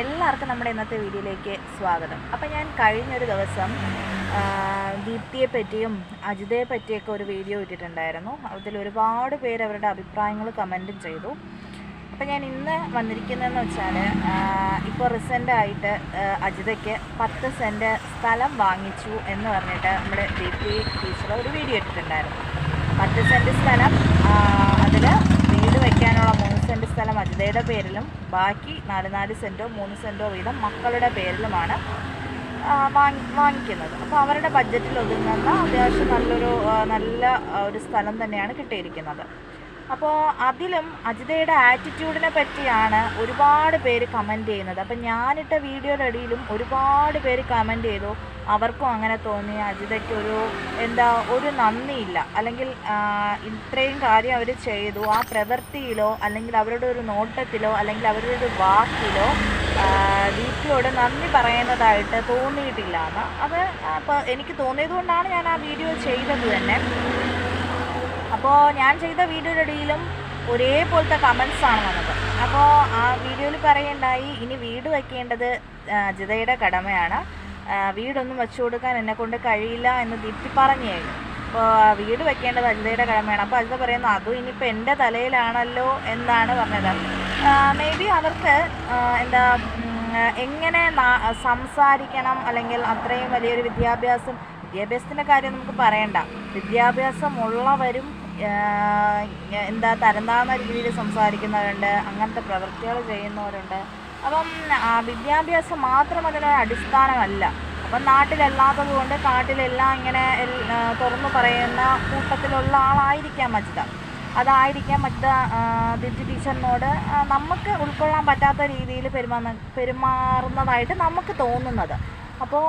എല്ലാവർക്കും നമ്മുടെ ഇന്നത്തെ വീഡിയോയിലേക്ക് സ്വാഗതം. അപ്പോൾ ഞാൻ കഴിഞ്ഞൊരു ദിവസം ദീപ്തിയെ പറ്റിയും അജിതയെ പറ്റിയൊക്കെ ഒരു വീഡിയോ ഇട്ടിട്ടുണ്ടായിരുന്നു. അതിൽ ഒരുപാട് പേര് അവരുടെ അഭിപ്രായങ്ങൾ കമന്റും ചെയ്തു. അപ്പോൾ ഞാൻ ഇന്ന് വന്നിരിക്കുന്നതെന്ന് വെച്ചാൽ ഇപ്പോൾ റീസെന്റായിട്ട് അജിതയ്ക്ക് പത്ത് സെന്റ് സ്ഥലം വാങ്ങിച്ചു എന്ന് പറഞ്ഞിട്ട് നമ്മുടെ ദീപ്തി ടീച്ചർ ഒരു വീഡിയോ ഇട്ടിട്ടുണ്ടായിരുന്നു. പത്ത് സെന്റ് സ്ഥലം അതിൽ സെന്റ് മജിതയുടെ പേരിലും ബാക്കി നാല് നാല് സെന്റോ മൂന്ന് സെന്റോ വീതം മക്കളുടെ പേരിലുമാണ് വാങ്ങി വാങ്ങിക്കുന്നത്. അപ്പോൾ അവരുടെ ബഡ്ജറ്റിൽ ഒതുങ്ങുന്ന അത്യാവശ്യം നല്ലൊരു നല്ല ഒരു സ്ഥലം തന്നെയാണ് കിട്ടിയിരിക്കുന്നത്. അപ്പോൾ അതിലും അജിതയുടെ ആറ്റിറ്റ്യൂഡിനെ പറ്റിയാണ് ഒരുപാട് പേര് കമന്റ് ചെയ്യുന്നത്. അപ്പം ഞാനിട്ട വീഡിയോയുടെ ഇടയിലും ഒരുപാട് പേര് കമന്റ് ചെയ്തു. അവർക്കും അങ്ങനെ തോന്നി. അജിതയ്ക്ക് ഒരു എന്താ ഒരു നന്ദിയില്ല. അല്ലെങ്കിൽ ഇത്രയും കാര്യം അവർ ചെയ്തു. ആ പ്രവൃത്തിയിലോ അല്ലെങ്കിൽ അവരുടെ ഒരു നോട്ടത്തിലോ അല്ലെങ്കിൽ അവരുടെ ഒരു വാക്കിലോ ദീപ്തിയോട് നന്ദി പറയുന്നതായിട്ട് തോന്നിയിട്ടില്ല. എന്ന് അത് അപ്പോൾ എനിക്ക് തോന്നിയത് കൊണ്ടാണ് ഞാൻ ആ വീഡിയോ ചെയ്തത് തന്നെ. അപ്പോൾ ഞാൻ ചെയ്ത വീഡിയോയുടെ ഇടയിലും ഒരേപോലത്തെ കമൻസാണ് വന്നത്. അപ്പോൾ ആ വീഡിയോയിൽ പറയേണ്ടായി ഇനി വീട് വയ്ക്കേണ്ടത് അജിതയുടെ ജിതയുടെ കടമയാണ്. വീടൊന്നും വെച്ചു കൊടുക്കാൻ എന്നെ കൊണ്ട് കഴിയില്ല എന്ന് ദീപ്തി പറഞ്ഞു അപ്പോൾ വീട് വെക്കേണ്ടത് അജിതയുടെ കടമയാണ്. അപ്പോൾ അജിത പറയുന്നു അതും ഇനിയിപ്പോൾ എന്റെ തലയിലാണല്ലോ എന്നാണ് പറഞ്ഞത്. മേ ബി അവർക്ക് എന്താ എങ്ങനെ സംസാരിക്കണം അല്ലെങ്കിൽ അത്രയും വലിയൊരു വിദ്യാഭ്യാസം വിദ്യാഭ്യാസത്തിന്റെ കാര്യം നമുക്ക് പറയണ്ട. വിദ്യാഭ്യാസമുള്ളവരും എന്താ തരംതാഴ്ന്ന രീതിയിൽ സംസാരിക്കുന്നവരുണ്ട് അങ്ങനത്തെ പ്രവൃത്തികൾ ചെയ്യുന്നവരുണ്ട്. അപ്പം വിദ്യാഭ്യാസം മാത്രം അതിനൊരു അടിസ്ഥാനമല്ല. അപ്പം നാട്ടിലല്ലാത്തത് കൊണ്ട് കാട്ടിലെല്ലാം ഇങ്ങനെ തുറന്നു പറയുന്ന കൂട്ടത്തിലുള്ള ആളായിരിക്കാം മജിത. അതായിരിക്കാം മജിത ദിജി ടീച്ചറിനോട് നമുക്ക് ഉൾക്കൊള്ളാൻ പറ്റാത്ത രീതിയിൽ പെരുമാറുന്ന പെരുമാറുന്നതായിട്ട് നമുക്ക് തോന്നുന്നത്. അപ്പോൾ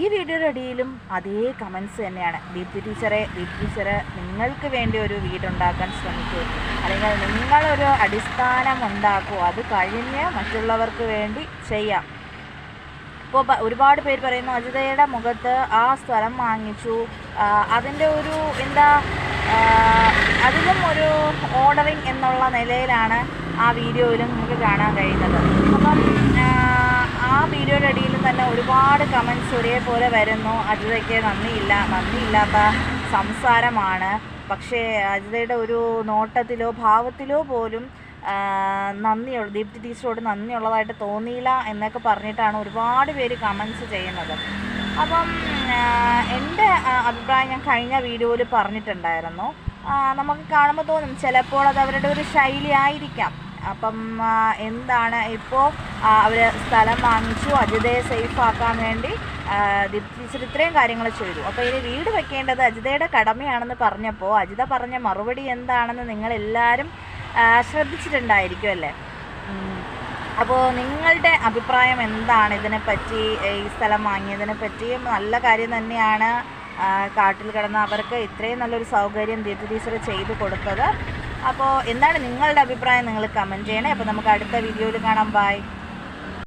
ഈ വീഡിയോയുടെ അടിയിലും അതേ കമൻസ് തന്നെയാണ്. ദീപ്തി ടീച്ചറെ ദീപ്തി ടീച്ചറ് നിങ്ങൾക്ക് വേണ്ടി ഒരു വീടുണ്ടാക്കാൻ ശ്രമിക്കൂ. അല്ലെങ്കിൽ നിങ്ങളൊരു അടിസ്ഥാനം ഉണ്ടാക്കൂ. അത് കഴിഞ്ഞ് മറ്റുള്ളവർക്ക് വേണ്ടി ചെയ്യാം. ഇപ്പോൾ ഒരുപാട് പേര് പറയുന്നു അജിതയുടെ മുഖത്ത് ആ സ്ഥലം വാങ്ങിച്ചു. അതിന്റെ ഒരു എന്താ അതിലും ഒരു ഓർഡറിങ് എന്നുള്ള നിലയിലാണ് ആ വീഡിയോയിലും നമുക്ക് കാണാൻ കഴിയുന്നത്. അപ്പം ആ, തന്നെ ഒരുപാട് കമൻസ് ഒരേപോലെ വരുന്നു. അജിതയ്ക്ക് നന്ദിയില്ല. നന്ദിയില്ലാത്ത സംസാരമാണ്. പക്ഷേ അജിതയുടെ ഒരു നോട്ടത്തിലോ ഭാവത്തിലോ പോലും നന്ദിയുള്ള ദീപ്തി ടീച്ചറോട് നന്ദിയുള്ളതായിട്ട് തോന്നിയില്ല എന്നൊക്കെ പറഞ്ഞിട്ടാണ് ഒരുപാട് പേര് കമൻസ് ചെയ്യുന്നത്. അപ്പം എന്റെ അഭിപ്രായം ഞാൻ കഴിഞ്ഞ വീഡിയോയിൽ പറഞ്ഞിട്ടുണ്ടായിരുന്നു. നമുക്ക് കാണുമ്പോൾ തോന്നും ചിലപ്പോൾ അത് അവരുടെ ഒരു ശൈലി ആയിരിക്കാം അപ്പം എന്താണ് ഇപ്പോൾ അവർ സ്ഥലം വാങ്ങിച്ചു അജിതയെ സേഫ് ആക്കാൻ വേണ്ടി ടീച്ചർ ഇത്രയും കാര്യങ്ങൾ ചെയ്തു. അപ്പോൾ ഇനി വീട് വെക്കേണ്ടത് അജിതയുടെ കടമയാണെന്ന് പറഞ്ഞപ്പോൾ അജിത പറഞ്ഞ മറുപടി എന്താണെന്ന് നിങ്ങളെല്ലാവരും ശ്രദ്ധിച്ചിട്ടുണ്ടായിരിക്കും അല്ലേ? അപ്പോൾ നിങ്ങളുടെ അഭിപ്രായം എന്താണ് ഇതിനെപ്പറ്റി? ഈ സ്ഥലം വാങ്ങിയതിനെ പറ്റിയും നല്ല കാര്യം തന്നെയാണ് കാട്ടിൽ കിടന്ന അവർക്ക് ഇത്രയും നല്ലൊരു സൗകര്യം ദീപ്തി ടീച്ചർ ചെയ്തു കൊടുത്തത്. അപ്പോൾ എന്താണ് നിങ്ങളുടെ അഭിപ്രായം? നിങ്ങൾ കമന്റ് ചെയ്യണേ. അപ്പോൾ നമുക്ക് അടുത്ത വീഡിയോയിൽ കാണാം. ബൈ